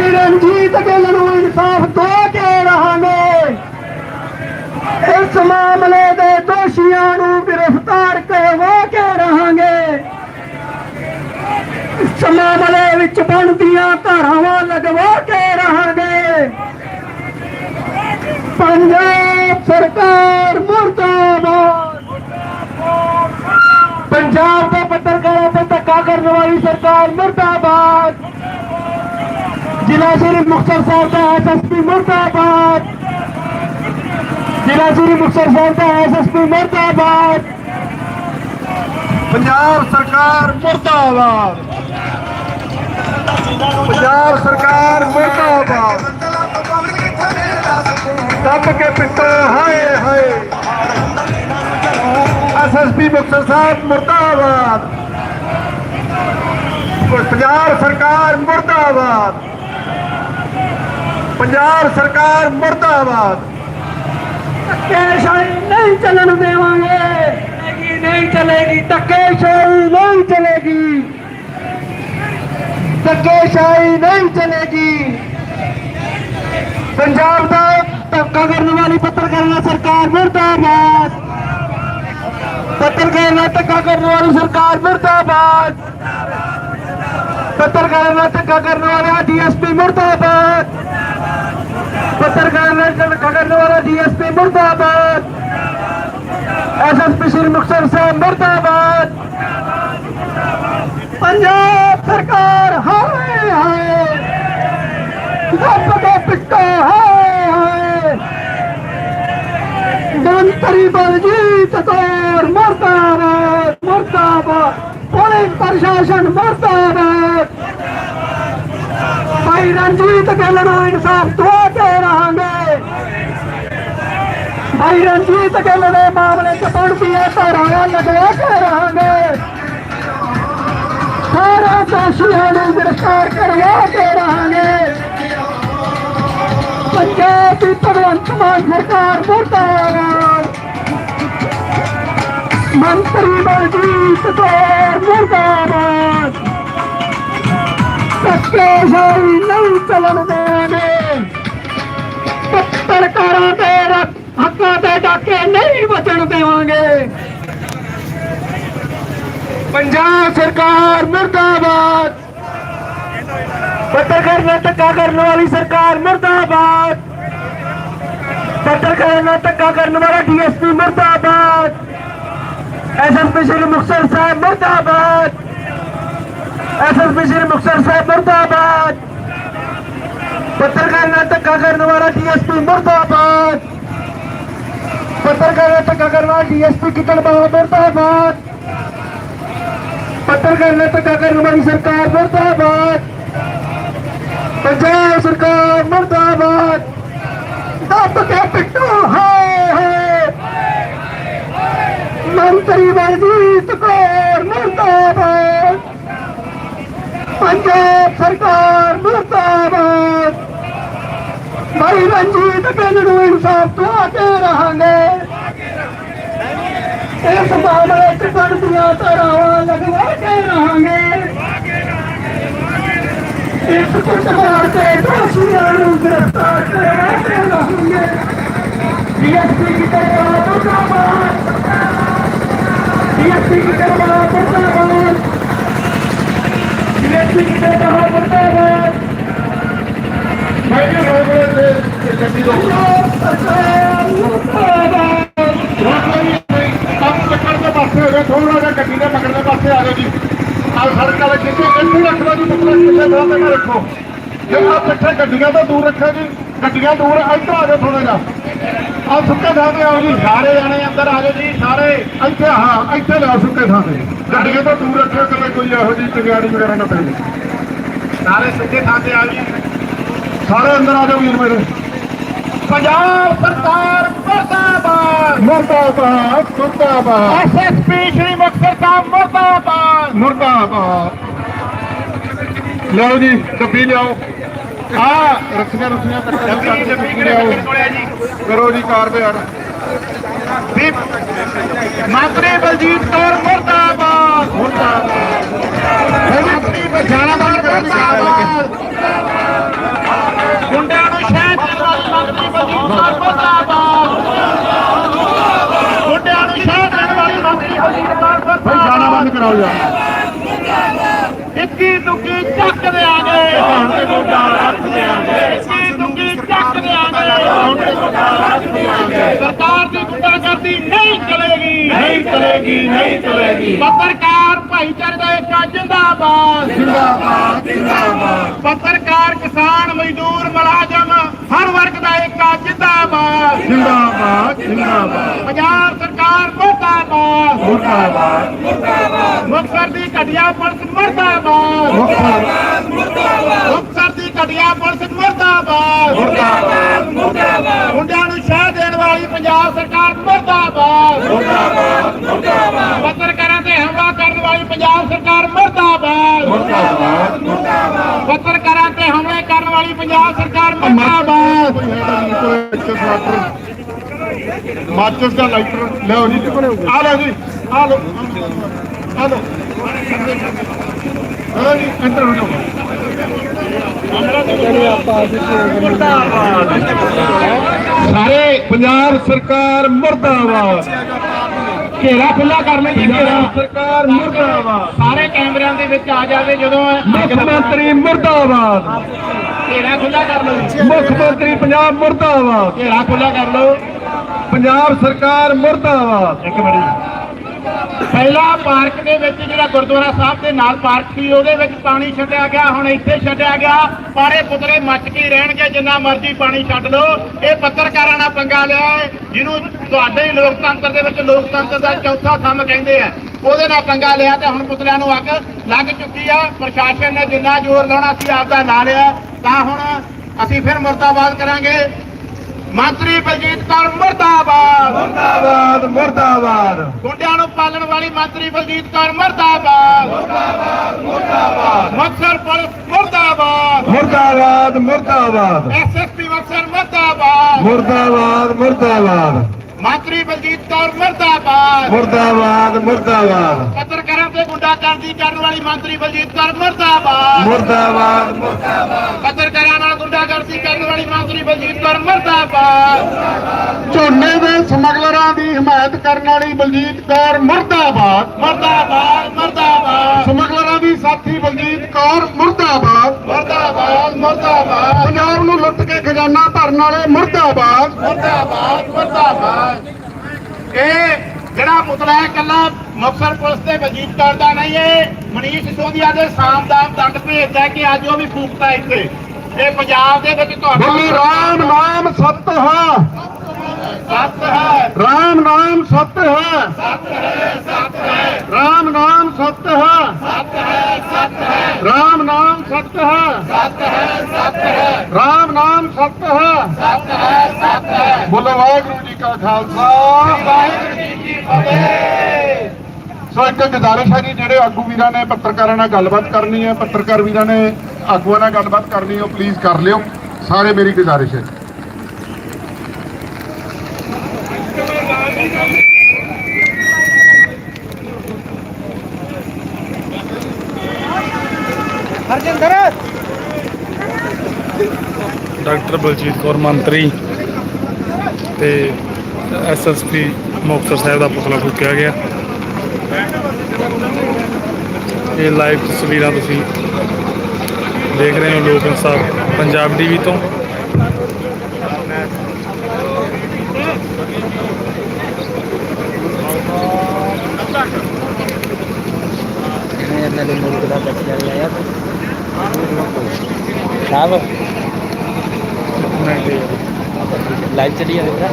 ਭਾਈ ਰਣਜੀਤ ਗਿੱਲ ਨੂੰ ਇਨਸਾਫ ਦੋ ਕੇ ਰਹਾਂਗੇ। ਇਸ ਮਾਮਲੇ ਦੇ ਦੋਸ਼ੀਆਂ ਨੂੰ ਗ੍ਰਿਫਤਾਰ ਕਰਵਾ ਕੇ ਰਹਾਂਗੇ। ਇਸ ਮਾਮਲੇ ਵਿੱਚ ਬਣਦੀਆਂ ਧਾਰਾਵਾਂ ਲਗਵਾ ਕੇ ਰਹਾਂਗੇ। ਪੰਜਾਬ ਸਰਕਾਰ ਮੁਰਦਾਬਾਦ। ਪੰਜਾਬ ਦੇ ਪੱਤਰਕਾਰਾਂ ਤੇ ਧੱਕਾ ਕਰਨ ਵਾਲੀ ਸਰਕਾਰ ਮੁਰਦਾਬਾਦ। ਜ਼ਿਲ੍ਹਾ ਸ਼੍ਰੀ ਮੁਕਤਸਰ ਸਾਹਿਬ ਦਾ ਐਸਐਸਪੀ ਮੁਰਦਾਬਾਦ। ਜ਼ਿਲ੍ਹਾ ਸ਼੍ਰੀ ਮੁਕਤਸਰ ਸਾਹਿਬ ਦਾ ਐਸਐਸਪੀ ਮੁਰਦਾਬਾਦ। ਪੰਜਾਬ ਸਰਕਾਰ ਮੁਰਦਾਬਾਦ। ਪੰਜਾਬ ਸਰਕਾਰ ਮੁਰਦਾਬਾਦ। ਦੱਬ ਕੇ ਪਿੱਟੋ ਹਾਏ ਹਾਏ। ਐਸਐਸਪੀ ਮੁਕਤਸਰ ਸਾਹਿਬ ਮੁਰਦਾਬਾਦ। ਪੰਜਾਬ ਸਰਕਾਰ ਮੁਰਦਾਬਾਦ। ਪੰਜਾਬ ਸਰਕਾਰ ਮੁਰਦਾਬਾਦ। ਧੱਕੇਸ਼ਾਹੀ ਨਹੀਂ ਚੱਲਣ ਦੇਵਾਂਗੇ। ਚਲੇਗੀ ਨਹੀਂ ਚਲੇਗੀ, ਧੱਕੇਸ਼ਾਹੀ ਨਹੀਂ ਚਲੇਗੀ। ਧੱਕੇਸ਼ਾਹੀ ਨਹੀਂ ਚਲੇਗੀ। ਪੰਜਾਬ ਦਾ ਧੱਕਾ ਕਰਨ ਵਾਲੀ ਪੱਤਰਕਾਰਾਂ ਸਰਕਾਰ ਮੁਰਦਾਬਾਦ। ਪੱਤਰਕਾਰਾਂ ਧੱਕਾ ਕਰਨ ਵਾਲੀ ਸਰਕਾਰ ਮੁਰਦਾਬਾਦ। ਪੱਤਰਕਾਰਾਂ ਨਾਲ ਧੱਕਾ ਕਰਨ ਵਾਲਾ ਡੀਐਸਪੀ ਮੁਰਦਾਬਾਦ। ਪੱਤਰਕਾਰਾਂ ਨਾਲ ਧੱਕਾ ਕਰਨ ਵਾਲਾ ਡੀਐਸਪੀ ਮੁਰਦਾਬਾਦ ਐਸਐਸਪੀ ਸ਼੍ਰੀ ਮੁਕਤਸਰ ਸਾਹਿਬ ਮੁਰਦਾਬਾਦ ਪੰਜਾਬ ਸਰਕਾਰ ਹਾਏ ਹਾਏ ਦੱਬ ਕੇ ਪਿੱਟੋ ਹਾਏ ਹਾਏ ਮੰਤਰੀ ਬਲਜੀਤ ਕੌਰ ਮਰਦਾਬਾਦ ਮਰਦਾਬਾਦ ਪੁਲਿਸ ਪ੍ਰਸ਼ਾਸਨ ਮਰਦਾਬਾਦ ਭਾਈ ਰਣਜੀਤ ਗਿੱਲ ਨੂੰ ਇਨਸਾਫ ਦਵਾ ਕੇ ਰਹਾਂਗੇ। ਭਾਈ ਰਣਜੀਤ ਗਿੱਲ ਦੇ ਮਾਮਲੇ ਚ ਬਣਦੀਆਂ ਧਾਰਾਵਾਂ ਲਗਵਾ ਕੇ ਰਹਾਂਗੇ। ਸਾਰੇ ਦੋਸ਼ੀਆਂ ਨੂੰ ਗ੍ਰਿਫਤਾਰ ਕਰਵਾ ਕੇ ਰਹਾਂਗੇ। ਪੰਜਾਬ ਦੀ ਭਗਵੰਤ ਮਾਨ ਸਰਕਾਰ ਮੁਰਦਾਬਾਦ। ਮੰਤਰੀ ਬਲਜੀਤ ਕੌਰ ਮੁਰਦਾਬਾਦ। ਧੱਕੇਸ਼ਾਹੀ ਨਹੀਂ ਚੱਲਣ ਦੇਵਾਂਗੇ ਪੱਤਰਕਾਰਾਂ ਦੇ ਰ- ਹੱਕਾਂ ਤੇ ਡਾਕੇ ਨਹੀਂ ਬਚਣ ਦੇਵਾਂਗੇ। ਪੰਜਾਬ ਸਰਕਾਰ ਮੁਰਦਾਬਾਦ। ਪੱਤਰਕਾਰ ਨਾਲ ਧੱਕਾ ਕਰਨ ਵਾਲੀ ਸਰਕਾਰ ਮੁਰਦਾਬਾਦ। ਪੱਤਰਕਾਰਾਂ ਨਾਲ ਧੱਕਾ ਕਰਨ ਵਾਲਾ ਡੀਐਸਪੀ ਮੁਰਦਾਬਾਦ। ਐਸਐਸਪੀ ਸ਼੍ਰੀ ਮੁਕਤਸਰ ਸਾਹਿਬ ਮੁਰਦਾਬਾਦ। ਐਸਐਸਪੀ ਸ਼੍ਰੀ ਮੁਕਤਸਰ ਸਾਹਿਬ ਮੁਰਦਾਬਾਦ ਪੱਤਰਕਾਰ ਨਾਲ ਧੱਕਾ ਕਰਨ ਵਾਲਾ ਡੀਐਸਪੀ ਮੁਰਦਾਬਾਦ ਪੱਤਰਕਾਰ ਨਾਲ ਧੱਕਾ ਕਰਨ ਵਾਲਾ ਡੀਐਸਪੀ ਕਿਤਨ ਬਾਬਾ ਮੁਰਦਾਬਾਦ ਪੱਤਰਕਾਰ ਨਾਲ ਧੱਕਾ ਕਰਨ ਵਾਲੀ ਸਰਕਾਰ ਮੁਰਦਾਬਾਦ ਪੰਜਾਬ ਸਰਕਾਰ ਮੁਰਦਾਬਾਦ ਦੱਬ ਕੇ ਪਿੱਟੋ ਹਾਏ ਹਾਏ ਮੰਤਰੀ ਬਲਜੀਤ ਕੌਰ ਮੁਰਦਾਬਾਦ ਪੰਜਾਬ ਸਰਕਾਰ ਮੁਰਦਾਬਾਦ। ਭਾਈ ਰਣਜੀਤ ਗਿੱਲ ਨੂੰ ਇਨਸਾਫ ਦਵਾ ਕੇ ਰਹਾਂਗੇ। ਇਸ ਮਾਮਲੇ ਚ ਬਣਦੀਆਂ ਧਾਰਾਵਾਂ ਲਗਵਾ ਕੇ ਰਹਾਂਗੇ। ਇਸ ਕੁੱਟਮਾਰ ਦੇ ਦੋਸ਼ੀਆਂ ਨੂੰ ਗ੍ਰਿਫਤਾਰ ਕਰਵਾ ਕੇ ਰਹਾਂਗੇ। ਡੀਐਸਪੀ ਕੀ ਕਰਵਾ ਮੁਰਦਾਬਾਦ। ਡੀਐਸਪੀ ਕੀ ਕਰਵਾ ਮੁਰਦਾਬਾਦ ਡੀਐਸਪੀ ਕੀ ਕਰਵਾ ਮੁਰਦਾਬਾਦ ਭਾਈ ਜੀ ਰੋਕੋ ਤੇ ਗੱਡੀ ਰੋਕੋ ਪੰਜਾਬ ਸਰਕਾਰ ਮੁਰਦਾਬਾਦ ਰੋਕੋ ਜੀ ਆਪ ਪਕੜ ਦੇ ਪਾਸੇ ਹੋ ਗਏ ਥੋੜਾ ਜਿਹਾ ਗੱਡੀ ਦੇ ਪਕੜ ਦੇ ਪਾਸੇ ਆ ਜਾਓ ਜੀ ਆ ਸੜਕ ਵਾਲੇ ਕਿੱਥੇ ਇੱਥੇ ਰੱਖ ਜੀ ਪਕੜ ਕਿਸੇ ਥਾਂ ਤੇ ਨਾ ਰੱਖੋ ਜੇ ਆ ਪਿੱਛੇ ਗੱਡੀਆਂ ਤੋਂ ਦੂਰ ਰੱਖੋ ਜੀ। ਗੱਡੀਆਂ ਦੂਰ, ਇੱਧਰ ਆ ਜਾਓ ਥੋੜਾ ਜਿਹਾ। ਆ ਸੁੱਕੇ ਥਾਂ ਤੇ ਆਓ ਜੀ। ਸਾਰੇ ਜਾਣੇ ਅੰਦਰ ਆ ਜਾਓ ਜੀ ਸਾਰੇ। ਇੱਥੇ ਹਾਂ ਇੱਥੇ ਲਿਆਓ ਸੁੱਕੇ ਥਾਂ ਤੇ ਗੱਡੀਆਂ ਤੋਂ ਦੂਰ ਰੱਖਿਓ ਕਿਤੇ ਕੋਈ ਇਹੋ ਜਿਹੀ ਚੰਗਿਆੜੀ ਵਗੈਰਾ ਨਾ ਪੈ ਜਾਵੇ। ਸਾਰੇ ਸੁੱਕੇ ਥਾਂ ਤੇ ਆ ਜੀ। ਸਾਰੇ ਅੰਦਰ ਆ ਜਾਓ ਵੀਰ ਮੇਰੇ। ਪੰਜਾਬ ਸਰਕਾਰ ਮੁਰਦਾਬਾਦ। ਮੁਰਦਾਬਾਦ ਮੁਰਦਾਬਾਦ। ਐਸਐਸਪੀ ਸ਼੍ਰੀ ਮੁਕਤਸਰ ਸਾਹਿਬ ਮੁਰਦਾਬਾਦ। ਮੁਰਦਾਬਾਦ। ਲਓ ਜੀ ਡੱਬੀ ਲਿਆਓ। ਆ ਰੱਖੀਆਂ ਰੱਖੀਆਂ ਡੱਬੀ ਡੱਬੀ ਕਿਹੜੇ ਕਰੋ ਜੀ ਕਾਰਵਾਈ ਵੀ ਮਾਤਰੇ ਬਲਜੀਤ ਕੌਰ ਮੁਰਦਾਬਾਦ। ਮੁਰਦਾਬਾਦ। ਮੰਤਰੀ ਬਜਾਣਾ ਮੁਰਦਾਬਾਦ। ਗੁੰਡਿਆਂ ਨੂੰ ਸ਼ਹਿਰ ਦੇ ਮੰਤਰੀ ਬਲਜੀਤ ਕੌਰ ਮੁਰਦਾਬਾਦ। ਗੁੰਡਿਆਂ ਨੂੰ ਸ਼ਹਿਰ ਦੇ ਮੰਤਰੀ ਬਲਜੀਤ ਕੌਰ ਮੁਰਦਾਬਾਦ। ਭਾਈ ਜਾਣਾ ਬੰਦ ਕਰਾਓ ਯਾਰ। ਇੱਕੀ ਦੁੱਕੀ ਚੱਕ ਗੋਡਾ ਰੱਖ ਇੱਕੀ ਦੁੱਕੀ ਗੋਡਾ ਰੱਖ ਦੇਾਂਗੇ ਸਰਕਾਰ ਦੀ ਗੁੰਡਾਗਰਦੀ ਨਹੀਂ ਚਲੇਗੀ। ਨਹੀਂ ਚਲੇਗੀ ਨਹੀਂ ਚਲੇਗੀ। ਪੱਤਰਕਾਰ ਭਾਈਚਾਰੇ ਦਾ ਇੱਕ ਜਿੰਦਾਬਾਦ। ਜਿੰਦਾਬਾਦ ਜਿੰਦਾਬਾਦ। ਪੱਤਰਕਾਰ ਕਿਸਾਨ ਮਜ਼ਦੂਰ ਮੁਲਾਜ਼ਮ ਹਰ ਵਰਗ ਦਾ ਇੱਕ ਜਿੰਦਾਬਾਦ। ਜਿੰਦਾਬਾਦ ਜਿੰਦਾਬਾਦ। ਪੰਜਾਬ ਸਰਕਾਰ ਮੁਰਦਾਬਾਦ ਮੁਰਦਾਬਾਦ। ਮੁਕਤਸਰ ਦੀ ਘਟਿਆ ਪੁਲਿਸ ਮੁਰਦਾਬਾਦ। ਮੁਰਦਾਬਾਦ। ਮੁਕਤਸਰ ਦੀ ਘਟਿਆ ਪੁਲਿਸ ਮੁਰਦਾਬਾਦ। ਮੁਰਦਾਬਾਦ ਮੁਰਦਾਬਾਦ। ਮੁੰਡਿਆਂ ਨੂੰ ਸ਼ਾਹ ਦੇਣ ਵਾਲੀ ਪੰਜਾਬ ਸਰਕਾਰ ਮੁਰਦਾਬਾਦ। ਮੁਰਦਾਬਾਦ ਮੁਰਦਾਬਾਦ। ਪੱਤਰਕਾਰਾਂ ਤੇ ਹਮਲਾ ਕਰਨ ਵਾਲੀ ਪੰਜਾਬ ਸਰਕਾਰ ਮੁਰਦਾਬਾਦ। ਮੁਰਦਾਬਾਦ ਮੁਰਦਾਬਾਦ। ਪੱਤਰਕਾਰਾਂ ਤੇ ਹਮਲੇ ਕਰਨ ਵਾਲੀ ਪੰਜਾਬ ਸਰਕਾਰ ਮੁਰਦਾਬਾਦ। ਮਾਚਸ ਦਾ ਲਾਈਟਰ ਲਿਓ ਜੀ। ਆ ਲਓ ਜੀ ਆ ਲਓ। ਆ ਲਓ। ਚਲੋ ਜੀ ਐਂਟਰ ਹੋ ਜਾਓ ਸਾਰੇ ਪੰਜਾਬ ਸਰਕਾਰ ਮੁਰਦਾਬਾਦ। ਘੇਰਾ ਖੁੱਲਾ ਕਰ ਲਈ ਪੰਜਾਬ ਸਰਕਾਰ ਮੁਰਦਾਬਾਦ। ਸਾਰੇ ਕੈਮਰਿਆਂ ਦੇ ਵਿੱਚ ਆ ਜਾਵੇ ਜਦੋਂ ਮੁੱਖ ਮੰਤਰੀ ਮੁਰਦਾਬਾਦ। ਘੇਰਾ ਖੁੱਲਾ ਕਰ ਲਓ। ਮੁੱਖ ਮੰਤਰੀ ਪੰਜਾਬ ਮੁਰਦਾਬਾਦ। ਘੇਰਾ ਖੁੱਲਾ ਕਰ ਲਓ। ਪੰਜਾਬ ਸਰਕਾਰ ਮੁਰਦਾਬਾਦ। ਇੱਕ ਮਿੰਟ ਪਹਿਲਾ ਪਾਰਕ ਦੇ ਵਿੱਚ ਜਿਹੜਾ ਗੁਰਦੁਆਰਾ ਸਾਹਿਬ ਦੇ ਨਾਲ ਪਾਰਕ ਸੀ, ਉਹਦੇ ਵਿੱਚ ਪਾਣੀ ਛੱਡਿਆ ਗਿਆ, ਹੁਣ ਇੱਥੇ ਛੱਡਿਆ ਗਿਆ। ਪਾਰੇ ਪੁਤਲੇ ਮੱਚ ਕੇ ਰਹਿਣਗੇ, ਜਿੰਨਾ ਮਰਜ਼ੀ ਪਾਣੀ ਛੱਡ ਲਓ। ਇਹ ਪੱਤਰਕਾਰਾਂ ਨਾਲ ਪੰਗਾ ਲਿਆ ਹੈ, ਜਿਹਨੂੰ ਤੁਹਾਡੇ ਹੀ ਲੋਕਤੰਤਰ ਦੇ ਵਿੱਚ ਲੋਕਤੰਤਰ ਦਾ ਚੌਥਾ ਥੰਮ ਕਹਿੰਦੇ ਆ। ਉਹਦੇ ਨਾਲ ਪੰਗਾ ਲਿਆ ਤੇ ਹੁਣ ਪੁਤਲਿਆਂ ਨੂੰ ਅੱਗ ਲੱਗ ਚੁੱਕੀ ਆ। ਪ੍ਰਸ਼ਾਸਨ ਨੇ ਜਿੰਨਾ ਜ਼ੋਰ ਲਾਉਣਾ ਸੀ, ਆਪਦਾ ਲਾ ਲਿਆ। ਤਾਂ ਹੁਣ ਅਸੀਂ ਫਿਰ ਮੁਰਦਾਬਾਦ ਕਰਾਂਗੇ। ਮੰਤਰੀ ਬਲਜੀਤ ਕੌਰ ਮੁਰਦਾਬਾਦ। ਮੁਰਦਾਬਾਦ ਮੁਰਦਾਬਾਦ। ਗੁੰਡਿਆਂ ਨੂੰ ਪਾਲਣ ਵਾਲੀ ਮੰਤਰੀ ਬਲਜੀਤ ਕੌਰ ਮਰਦਾਬਾਦ। ਮੁਰਦਾਬਾਦ ਮੁਰਦਾਬਾਦ। ਮਕਸਰ ਪੁਲਿਸ ਮੁਰਦਾਬਾਦ। ਮੁਰਦਾਬਾਦ ਮੁਰਦਾਬਾਦ। ਐਸਐਸਪੀ ਮਕਸਰ ਮੁਰਦਾਬਾਦ। ਮੁਰਦਾਬਾਦ ਮੁਰਦਾਬਾਦ। ਮੰਤਰੀ ਬਲਜੀਤ ਕੌਰ ਮਰਦਾਬਾਦ। ਮੁਰਦਾਬਾਦ ਮੁਰਦਾਬਾਦ। ਪੱਤਰਕਾਰਾਂ ਤੇ ਗੁੰਡਾਗਰਦੀ ਕਰਨ ਵਾਲੀ ਮੰਤਰੀ ਬਲਜੀਤ ਕੌਰ ਮਰਦਾਬਾਦ। ਮੁਰਦਾਬਾਦ ਪੱਤਰਕਾਰਾਂ ਨਾਲ ਗੁੰਡਾਗਰਦੀ ਕਰਨ ਵਾਲੀ ਮੰਤਰੀ ਬਲਜੀਤ ਕੌਰ ਮਰਦਾਬਾਦ। ਝੋਨੇ ਦੇ ਸਮਗਲਰਾਂ ਦੀ ਹਮਾਇਤ ਕਰਨ ਵਾਲੀ ਬਲਜੀਤ ਕੌਰ ਮਰਦਾਬਾਦ। ਮਰਦਾਬਾਦ ਮਰਦਾਬਾਦ। ਸਮਗਲਰਾਂ ਦੀ ਸਾਥੀ ਬਲਜੀਤ ਕੌਰ ਮਰਦਾਬਾਦ। ਮਰਦਾਬਾਦ ਮਰਦਾਬਾਦ। ਪੰਜਾਬ ਨੂੰ ਲੁੱਟ ਕੇ ਖਜ਼ਾਨਾ ਭਰਨ ਵਾਲੇ ਮਰਦਾਬਾਦ। ਮਰਦਾਬਾਦ ਮਰਦਾਬਾਦ। ਇਹ ਜਿਹੜਾ ਪੁਤਲਾ ਹੈ ਕੱਲਾ ਮੁਕਤਸਰ ਪੁਲਿਸ ਦੇ ਵਜੀਦ ਕੌਰ ਦਾ ਨਹੀਂ ਹੈ ਮਨੀਸ਼ ਸਿਸੋਦੀਆ ਦੇ ਸਾਮਦਾਮ ਦੰਡ ਭੇਜਦਾ ਕਿ ਅੱਜ ਉਹ ਵੀ ਫੂਕਤਾ ਇੱਥੇ। ਇਹ ਪੰਜਾਬ ਦੇ ਵਿੱਚ ਤੁਹਾਡਾ ਬੋਲੀ ਰਾਮ ਨਾਮ ਸਤ ਹੈ ਸੱਤ ਹੈ ਰਾਮ ਨਾਮ ਸਤ ਹੈ ਸੱਤ ਹੈ ਸੱਤ ਹੈ ਰਾਮ ਨਾਮ ਸਤ ਹੈ ਸੱਤ ਹੈ ਸੱਤ ਹੈ ਰਾਮ ਨਾਮ ਸਤ ਹੈ ਸੱਤ ਹੈ ਸੱਤ ਹੈ ਰਾਮ ਨਾਮ ਸਤ ਹੈ ਸੱਤ ਹੈ ਸੱਤ ਹੈ ਬੋਲੋ ਵਾਹਿਗੁਰੂ ਜੀ ਕਾ ਖਾਲਸਾ ਵਾਹਿਗੁਰੂ ਜੀ ਕੀ ਫਤਿਹ ਸੋ ਇੱਕ ਗੁਜ਼ਾਰਿਸ਼ ਹੈ ਜੀ ਜਿਹੜੇ ਆਗੂ ਵੀਰਾਂ ਨੇ ਪੱਤਰਕਾਰਾਂ ਨਾਲ ਗੱਲਬਾਤ ਕਰਨੀ ਹੈ ਪੱਤਰਕਾਰ ਵੀਰਾਂ ਨੇ ਆਗੂਆਂ ਨਾਲ ਗੱਲਬਾਤ ਕਰਨੀ ਹੈ ਉਹ ਪਲੀਜ਼ ਕਰ ਲਿਓ। ਸਾਰੇ ਮੇਰੀ ਗੁਜ਼ਾਰਿਸ਼ ਹੈ ਡਾਕਟਰ ਬਲਜੀਤ ਕੌਰ ਮੰਤਰੀ ਤੇ ਐਸਐਸਪੀ ਮੁਕਤਸਰ ਸਾਹਿਬ ਦਾ ਪੁਤਲਾ ਫੂਕਿਆ ਗਿਆ। ਇਹ ਲਾਈਵ ਤਸਵੀਰਾਂ ਤੁਸੀਂ ਦੇਖ ਰਹੇ ਹੋ ਲੋਕ ਇਨਸਾਫ ਪੰਜਾਬ ਟੀਵੀ ਤੋਂ। ਇਹਨਾਂ ਦੇ ਮੁਲਕ ਦਾ ਬੱਚਾ ਲਿਆ ਸਾਹਿਬ ਲਾਈਵ ਚੱਲੀ ਜਾਂਦੇ ਭਰਾ